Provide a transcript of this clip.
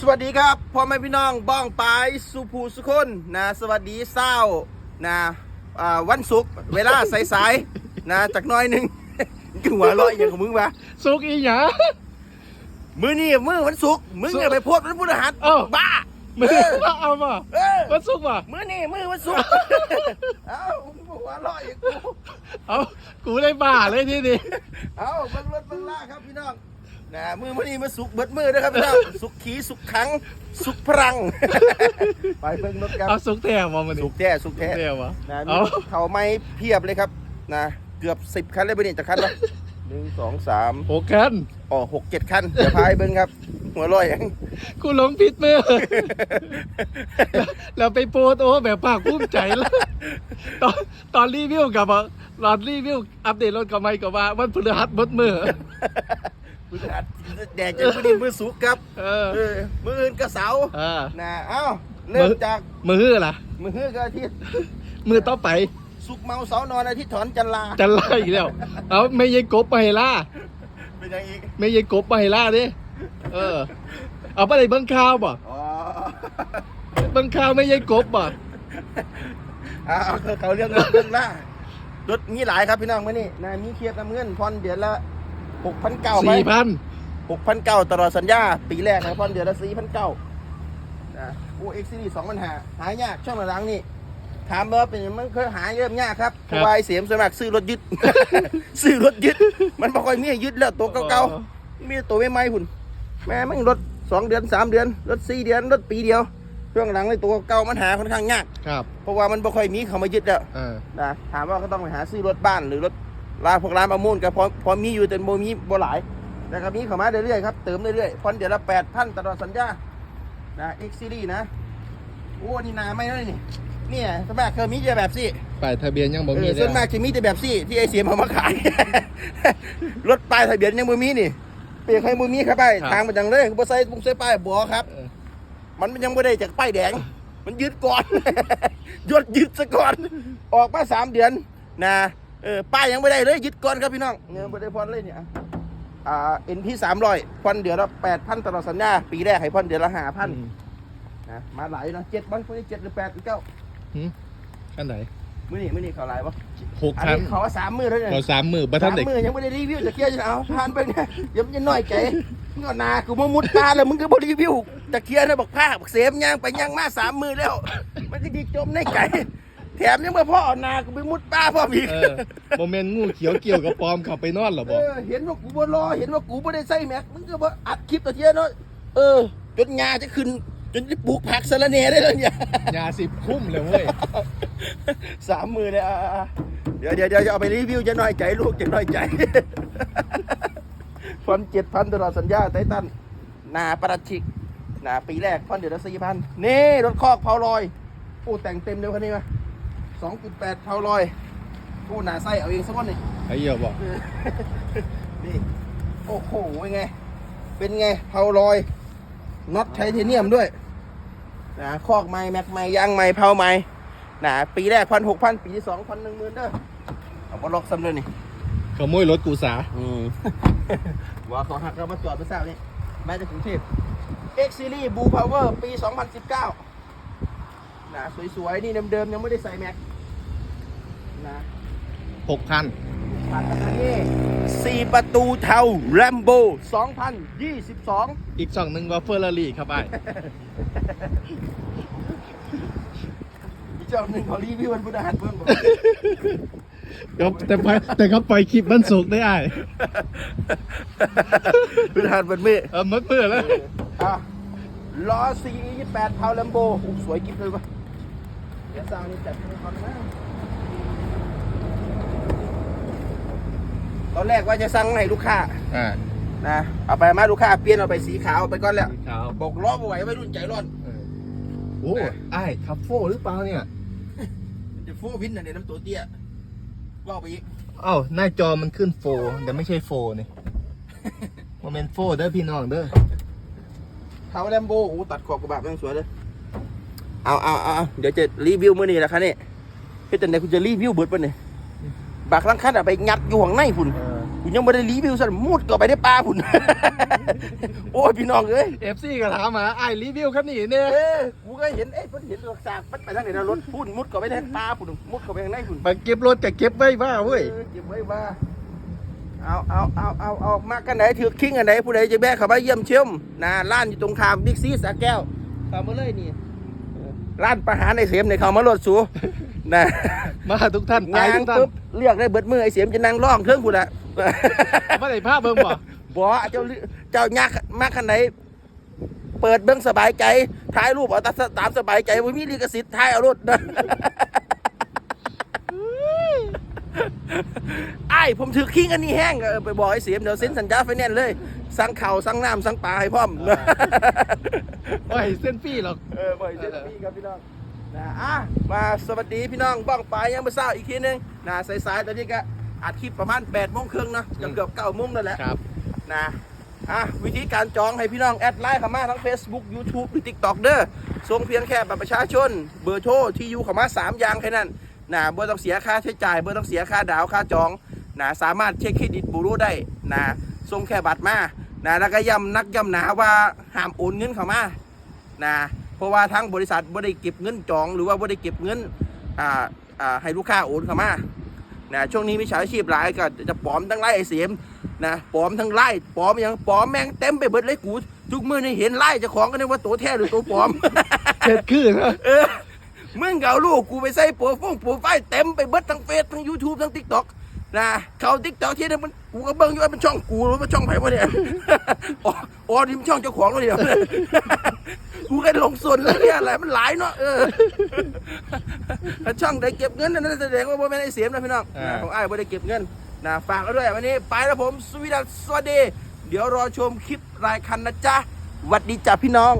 สวัสดีครับพ่อแม่พี่น้องบ้องปายสุภูสุคนนะสวัสดีเศร้านะอ่าวันศุกร์เวลาสายๆนะจากหน้อยหนึ่งคือหัวเราะอย่างของมึงปะสุกอีหยามือนี่มือวันศุกร์มึงศุกร์อย่าไปโพดวันพุธหัสเอ้าบ้ามือเออเอามาเออวันสุกป่ะมือนี่มือวันศุกร์เอ้ามึงหัวเราะอีกกูเอากูได้บ้าเลยที่นี่เอ้าเบังรถเบังล่าครับพี่น้อง นะมือมือนี่มาสุกเบิดมือนะครับพี่น้องสุกขีสุกขัง สุกพลัง ไปเบิ่งรถครับเอาสุกแท้มามันสุกแท้สุกแท้แท้วะนะมีเอาเขาไม้เพียบเลยครับนะเกือบสิบคันเลยไปนี่จะคันละหนึ่งสองสามโอกันอ๋อหกเจ็ดคันเดี๋ยวพายเบิ้งครับ หัวลอยอย่างกูหลงผิดมือเราไปโพสต์โอ้แบบภาคภูมิใจแล้วตอนตอนรีวิวกับอะตอนรีวิวอัปเดตรถกับไม่กับว่าวันพฤหัสบดมือ มือหัดแดกจนมือนี้มือสุกครับเออเออมืออื่นก็เสาร์เออนะเอ้าเริ่มมือจากมือฮื้อล่ะ มือฮื้อก็อาทิตย์มือต่อไป สุกเมาเสาร์นอนอาทิตย์ถอนจันลาจะล่าอีกแล้ว เอาไม่ยายกบไปล่าเป็นยังอีกไม่ยายกบไปล่าดิเออ เอาไปเลยเบิ้งข่าวบ่อ๋อเบิ้งข่าวไม่ยายกบบ่เอาเอาเขาเรื่องเรื่องล่ารถมีหลายครับพี่น้องมื่อนี้นะมีเคียบน้ำเงินพรเดือนละ หกพันเก้าไปสี่พันหกพันเก้าตลอดสัญญา ปีแรกนะพอนเดือนละสี่พันเก้านะโอ้เอ็กซ์ซีรีสองปัญหาหายากช่วงหลังๆนี่ถามว่าเป็นยังมันเคยหาเยอะยากครับเพราะวายเสียมส่วนมากซื้อรถยึด ซื้อรถยึด มันบ่ค่อยมีให้ยึดแล้วตัวเก่าๆมีแต่ตัวใหม่ๆหุ่น แม่มันรถสองเดือนสามเดือน รถสี่เดือน รถปีเดียวช่วงหลังในตัวเก่ามันหาค่อนข้างยาก ครับ เพราะว่ามันบ่ค่อยมีเขามายึดแล้วเออนะถามว่าก็ต้องไปหาซื้อรถบ้านหรือรถ ร้านพวกร้านประมูลก็พอพอมีอยู่แต่โมมีบ่หลายนะครับมีเข้ามาเรื่อยๆครับเติมเรื่อยๆพอนเดี๋ยวละแปดพันตลอดสัญญานะ X Series นะโอ้นี่นาไม่เลยนี่เนี่ยส่วนมากเคยมีแต่แบบสี่ป้ายทะเบียนยังบ่เอมีอเลยส่วนมากจะมีแต่แบบสี่ที่ไอเสียมเอามาขายรถป้ายทะเบียนยังบ่มีนี่เปลี่ยนใครบ่มีครับไปทางมันจังเลยบ่ใส่บุ้งใส่ป้ายบ่ครับเออมันยังไม่ได้จากป้ายแดง มันยึดก่อนยดยึดซะก่อน ออกมาสามเดือนนะ เออป้ายยังไม่ได้เลยยึดก่อนครับพี่น้องเงินไม่ได้พอนเลยเนี่ยอ่าเอ็นพีสามร้อยพอนเดือนละแปดพันตลอดสัญญาปีแรกให้พอนเดือนละห้าพันอืมนะมาหลายอยู่นะเจ็ดบ้านคนนี้เจ็ดหรือแปดหรือเก้าหืมขั้นไหนมื่อนี้มื่อนี้เขาหลายวะหกอันคันนี้เขาว่าสามมือแล้วเนี่ยเราสามมือบัทัสานมเด็กมือยังไม่ได้รีวิวจะเคลียร์จะเอาผ่านไปเนี่ยเดี๋ยวมันจะน้อยใจมึงเอาหนากูมามุดตาแล้วมึงก็บรีวิวจะเคลียร์นะบอกผ้าบอกเสมย่างไปย่างมาสามมือแล้ว มันก็ดีจมในไก่ แถมยังมาพ่อเอาหนากูไปมุดป้าพ่ออีกเออโมเมนต์งูเขียวเกี่ยวกับปอมเข้าไปนอนเหรอเอบ่อเห็นว่ากูบ่รอเห็นว่ากูไม่ได้ใส่แม็กมึงก็บ่อัดคลิปตัวเทียเนาะเออจนงาจะขึ้นจนจะปลูกผักสะระเนได้แล้วเนี่ยยาสิบคุ้มเลยเว้ยสามมือเลยอะอะอะเดี๋ยวเดี๋ยวเดี๋ยวจะเอาไปรีวิวจะน้อยใจลูกจะน้อยใจฟันเจ็ดพันตลอดสัญญาไททันหนาประชิกหนาปีแรกฟันเดือนละสี่พันนี่รถคอกเผาลอยโอ้แต่งเต็มเลยคันนี้มา สองจุดแปดเผาลอยโอ้หนาไส้เอาเองสักคนนี่ไอ้เหี้ยบอกนี่โอ้โหเป็นไง เป็นไงเผาลอยน็อตไทเทเนียมด้วยนะคอกไม้แม็กไม้ยางไม้เผาไม้นะปีแรกพันหกพันปีที่สองพันหนึ่งหมื่นเด้อเอาบล็อกซ้ำเลยนี่ขโมยรถกูสาอืมว่าเขาหักเรามาจอดไปทราบนี่มาจากกรุงเทพ X Series Blue Power ปี 2019นะสวยๆ นี่เดิมๆ ยังไม่ได้ใส่แม็ก นะหกคันผ่านมานี่สี่ประตูเทา Rambo 2022 อีกสองหนึ่งว่าเฟอร์รารี่ครับไอ้ายอีกเจ้าหนึ่งเขารีวิววันพุธหัสเพิ่งบอกครับแต่ไปแต่เขาปล่อยคลิปมันสุกได้ไอ้ายพุธหัสวันเมื่อเออมัดมือแล้วอะล้อ4 28เทา Rambo โอ้สวยกิ๊บเลยวะเดี๋ยวสร้างนี่จัดให้ก่อนนะ ต อนแรกว่าจะสั่งให้ลูกค้าอ่านะเอาไปมาลูกค้าเปลี่ยนเอาไปสีขาวเอาไปก่อนแล้วสีขาวบอกล้อบ่ไหวไม่รุ่นใจร้อนเออโอ้ไอ้ายทัฟโฟหรือเปล่าเนี่ยจะโฟวินน่ะเนี่ยน้ำตัวเตี้ยว่าไปอีกเอ้าหน้าจอมันขึ้นโฟแต่ไม่ใช่โฟนี่โมเมนต์โฟเด้อพี่น้องเด้อเทาแลมโบโอ้ตัดขอบกระบะแม่งสวยเลยเอาเอาเอาเอาเดี๋ยวจะรีวิวมื้อนี้แหละครับนี่พี่แต่ไหนคุณจะรีวิวเบิดปะเนี่ยบักลังคันอะไปงัดอยู่ข้างในพุ่น เออกูยังไม่ได้รีวิวสันมุดก็ไปได้ปลาพุ่นโอ้ยพี่น้องเอ้ยเอฟซีก็ถามมาไอ้ายรีวิวคันนี้เนี่ยเอ้ยกูก็เห็นเอ้ยมันเห็นตัวสากมันไปทางไหนนะรถพุ่นมุดก็ไปได้ปลาพุ่นมุดก็ไปทางไหนพุ่นมาเก็บรถจะเก็บไว้บ้าเว้ยออเก็บไว้ว่าเอาเอาเอาเอาเอามากันไหนถือคิงอันไหนผู้ใดจะแบกเข้ามาเยี่ยมเชียมนะร้านอยู่ตรงข้ามบิ๊กซีสระแก้วเข้ามาเลยนี่เออร้านประหารในเสียมในเข้ามาลดสูนะมาทุกท่านตายงานทุกท่านปุ๊บเรียกได้เบิดมือไอ้เสียมจะนั่งร้องเครื่องกูละ มาได้ภาพเบิ่งบ่บอกว่าเจ้าเลืเจ้ายักมาขันไหนเปิดเบื้องสบายใจถ่ายรูปเอาตามตามสบายใจว่ามีลิขสิทธิ์ถ่ายเอารถนะไอ้ายผมถือคิงอันนี้แห้งเออไปบอกไอ้เสียมเดี๋ยวเซ็นสัญญาไฟแนนซ์เลย สั่งเข่าวสั่งน้ำสั่งปลาให้พร้อมโอ้ยเส้นฟี่หรอกเออบ่อยเซ็นพี่ครับพี่น้องนะอะมาสวัสดีพี่น้องบ้องปลายยังไม่เศร้าอีกทีนึงนะสายๆตอนนี้ก็ อัดคลิปประมาณ8ปดโมงครึ่งเนาะเกือบเก้าโมงนั่นแหละครับนะอะวิธีการจองให้พี่น้องแอดไลน์เข้ามาทั้ง Facebook YouTube หรือ TikTok เด้อส่งเพียงแค่บัตรประชาชน เบอร์โทรที่อยู่เข้ามา3อย่างแค่นั้นนะบ่ต้องเสียค่าใช้จ่ายบ่ต้องเสียค่าดาวค่าจองนะสามารถเช็คเครดิตบูโรได้นะส่งแค่บัตรมานะแล้วก็ย้ำนักย้ำหนาว่าห้ามโอนเงินเข้ามานะเพราะว่าทั้งบริษัทบ่ได้เก็บเงินจอง หรือว่าบ่ได้เก็บเงินอ่าอ่าให้ลูกค้าโอนเข้ามา นะช่วงนี้มิจฉาชีพหลายก็จะปลอมทั้งไล่ไอเสียมนะปลอมทั้งไล่ปลอมอย่างปลอมแม่งเต็มไปเบิดเลยกูทุกมือนี่เห็นไล่เจะของก็นึกว่าตัวแท้หรือตัวปลอมเผ็ดคือนะเออมึงเกเอาลูกกูไปใส่โปรฟงโปรไฟล์เต็มไปเบิดทั้งเฟซทั้งยูทูบทั้งทิกตอกนะเขาทิกตอกที่นั่นมันกูก็เบิ่งอยู่ว่าเป็นช่องกูหรือว่าช่องไผ่วะเนี่ยอ๋ออ๋อนี่มันช่องเจ้าของแล้วเดียว กูก็ลงส่วนแล้วเนี่ยอะไรมันหลายเนาะเออถ้าช่องได้เก็บเงินนั่นแสดงว่าบ่แม่นไอ้เสียมนะพี่น้องนะของอ้ายบ่ได้เก็บเงินนะฝากเอาด้วยวันนี้ไปแล้วผมสวีดัสสวัสดี เดี๋ยวรอชมคลิปรายคันนะจ๊ะหวัดดีจ้ะพี่น้อง